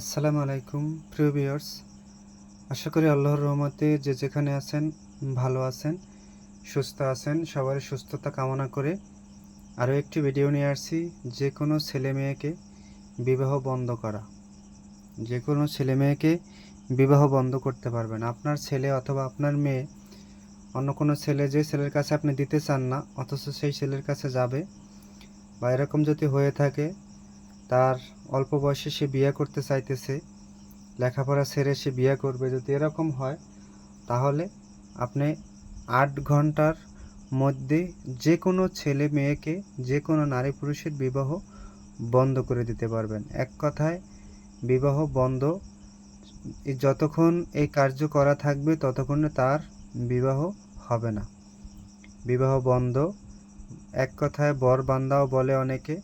আসসালামু আলাইকুম, প্রিয় ভিউয়ার্স। আশা করি আল্লাহর রহমতে যে যেখানে আছেন, ভালো আছেন, সুস্থ আছেন সবার সুস্থতা কামনা করে আরও একটি ভিডিও নিয়ে আসছি, যে কোনো ছেলে মেয়েকে বিবাহ বন্ধ করা। যে কোনো ছেলে মেয়েকে বিবাহ বন্ধ করতে পারবেন। আপনার ছেলে অথবা আপনার মেয়ে, অন্য কোনো ছেলে যে ছেলের কাছে আপনি দিতে চান না, অথচ সেই ছেলের কাছে যাবে, বা এরকম যদি হয়ে থাকে তার অল্প বয়সে সে বিয়ে করতে চাইতেছে, লেখাপড়া ছেড়ে সে বিয়ে করবে। যদি এরকম হয়, তাহলে আপনি আট ঘণ্টার মধ্যে যে কোনো ছেলে মেয়েকে যে কোনো নারী পুরুষের বিবাহ বন্ধ করে দিতে পারবেন। এক কথায়, বিবাহ বন্ধ, যতক্ষণ এই কার্য করা থাকবে, ততক্ষণে তার বিবাহ হবে না। বিবাহ বন্ধ, এক কথায় বর বান্দাও বলে অনেকে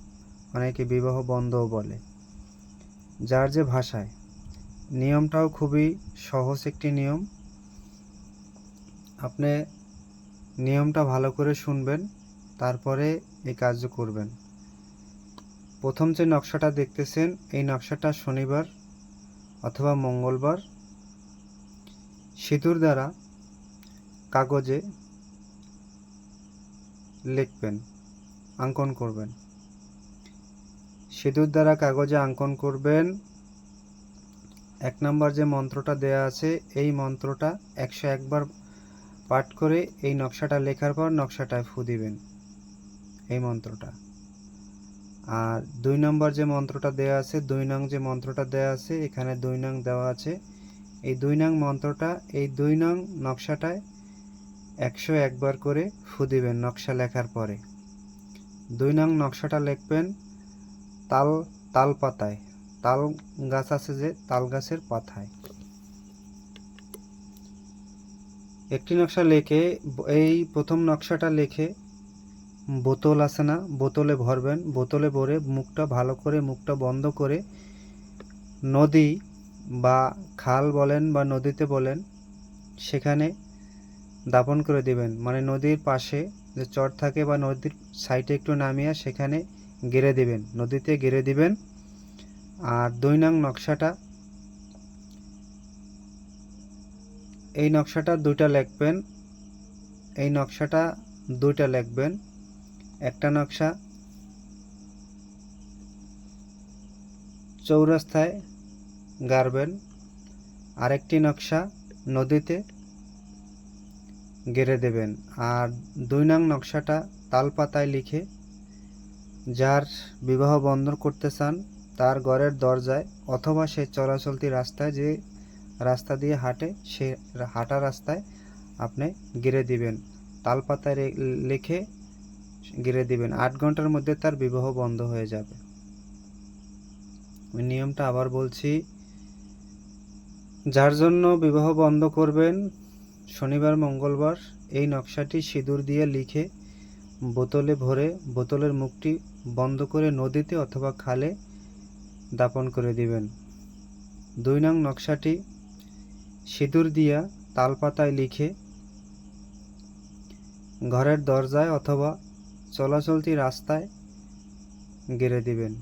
অনেকে বিবাহ বন্ধও বলে। যার যে ভাষায়। নিয়মটাও খুবই সহজ একটি নিয়ম। আপনি নিয়মটা ভালো করে শুনবেন, তারপরে এই কাজ করবেন। প্রথম যে নকশাটা দেখতেছেন, এই নকশাটা শনিবার অথবা মঙ্গলবার সিঁদুর দ্বারা কাগজে লিখবেন অঙ্কন করবেন। সিঁদুর দ্বারা কাগজে অঙ্কন করবেন। এক নম্বর যে মন্ত্রটা দেয়া আছে, এই মন্ত্রটা একশো একবার পাঠ করে এই নকশাটা লেখার পর নকশাটায় ফু দিবেন, এই মন্ত্রটা। আর দুই নম্বর যে মন্ত্রটা দেয়া আছে, দুই নং যে মন্ত্রটা দেয়া আছে, এখানে দুই নং দেওয়া আছে। এই দুই নং মন্ত্রটা, এই দুই নং নকশাটায় একশো একবার করে ফু দিবেন নকশা লেখার পরে। দুই নং নকশাটা লিখবেন তাল তাল পাতায়। তাল গাছ আছে যে, তাল গাছের পাতায়। একটি নকশা লেখে, এই প্রথম নকশাটা লেখে, বোতল আছে না, বোতলে ভরবেন, বোতলে ভরে মুখটা ভালো করে, মুখটা বন্ধ করে নদী বা খাল বলেন বা নদীতে বলেন, সেখানে দাপন করে দিবেন। মানে নদীর পাশে যে চর থাকে বা নদীর সাইডে একটু নামিয়ে সেখানে গেড়ে দিবেন, নদীতে গেড়ে দিবেন। আর দুই নং নকশাটা, এই নকশাটা দুইটা লিখবেন, এই নকশাটা দুইটা লিখবেন। একটা নকশা চৌরাস্তায় গাড়বেন, আরেকটি নকশা নদীতে গেড়ে দেবেন। আর দুই নং নকশাটা তাল পাতায় লিখে যার বিবাহ বন্ধন করতে চান, তার ঘরের দরজায় অথবা সে চলাচলতি রাস্তায় যে রাস্তা দিয়ে হাঁটে, সে হাঁটা রাস্তায় আপনি গিরে দিবেন। তালপাতায় লিখে গিরে দিবেন। আট ঘণ্টার মধ্যে তার বিবাহ বন্ধ হয়ে যাবে। নিয়মটা আবার বলছি, যার জন্য বিবাহ বন্ধ করবেন, শনিবার, মঙ্গলবার এই নকশাটি সিঁদুর দিয়ে লিখে বোতলে ভরে বোতলের মুখটি বন্ধ করে নদীতে অথবা খালে দাপন করে দিবেন। দুই নং নকশাটি সিঁদুর দিয়া তালপাতায় লিখে ঘরের দরজায় অথবা চলাচলতি রাস্তায় গেড়ে দিবেন।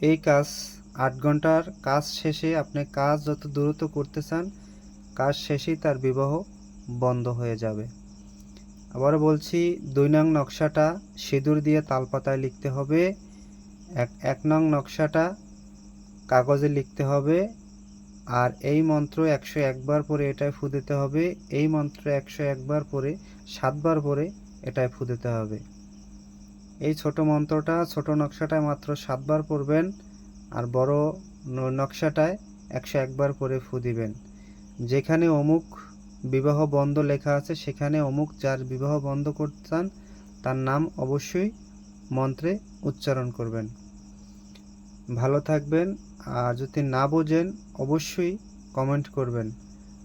এই কাজ আট ঘণ্টার কাজ শেষে আপনি কাজ যত দ্রুত করতে চান, কাজ শেষেই তার বিবাহ বন্ধ হয়ে যাবে। আবার বলছি দুই নং নকশাটা সিঁদুর দিয়ে তালপাতায় লিখতে হবে। এক এক নং নকশাটা কাগজে লিখতে হবে। আর এই মন্ত্র একশো একবার পরে এটায় ফু হবে। এই মন্ত্র একশো একবার পরে, সাতবার পরে এটায় ফু হবে। এই ছোট মন্ত্রটা, ছোট নকশাটায় মাত্র সাতবার পড়বেন আর বড় নকশাটায় একশো একবার পরে ফু যেখানে অমুক বিবাহ বন্ধ লেখা আছে। সেখানে অমুক যার বিবাহ বন্ধ করতে চান, তার নাম অবশ্যই মন্ত্রে উচ্চারণ করবেন। ভালো থাকবেন আর যদি না বোঝেন, অবশ্যই কমেন্ট করবেন।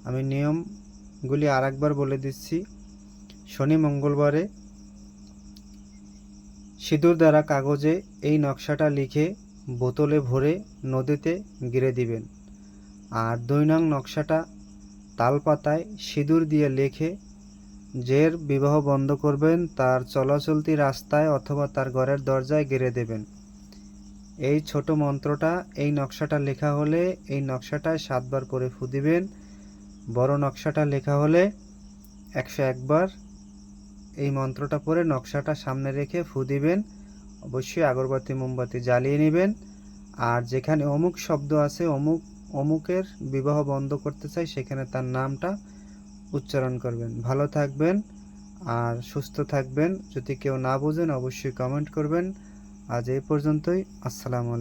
আমি নিয়মগুলি আর একবার বলে দিচ্ছি। শনি মঙ্গলবারে সিঁদুর দ্বারা কাগজে এই নকশাটা লিখে বোতলে ভরে নদীতে গিরে দিবেন। আর দুই নং নকশাটা তালপাতায় সিঁদুর দিয়ে লেখে যের বিবাহ বন্ধ করবেন, তার চলাচলতি রাস্তায় অথবা তার ঘরের দরজায় গেড়ে দেবেন। এই ছোট মন্ত্রটা, এই নকশাটা লেখা হলে, এই নকশাটায় সাতবার করে ফু দিবেন। বড় নকশাটা লেখা হলে একশো একবার এই মন্ত্রটা পরে নকশাটা সামনে রেখে ফু দিবেন। অবশ্যই আগরবাতি, মোমবাতি জ্বালিয়ে নেবেন। আর যেখানে অমুক শব্দ আছে, অমুক অমুকের বিবাহ বন্ধ করতে চাই, সেখানে তার নামটা উচ্চারণ করবেন। ভালো থাকবেন আর সুস্থ থাকবেন। যদি কেউ না বোঝেন, অবশ্যই কমেন্ট করবেন। আজ এই পর্যন্তই। আসসালামু আলাইকুম।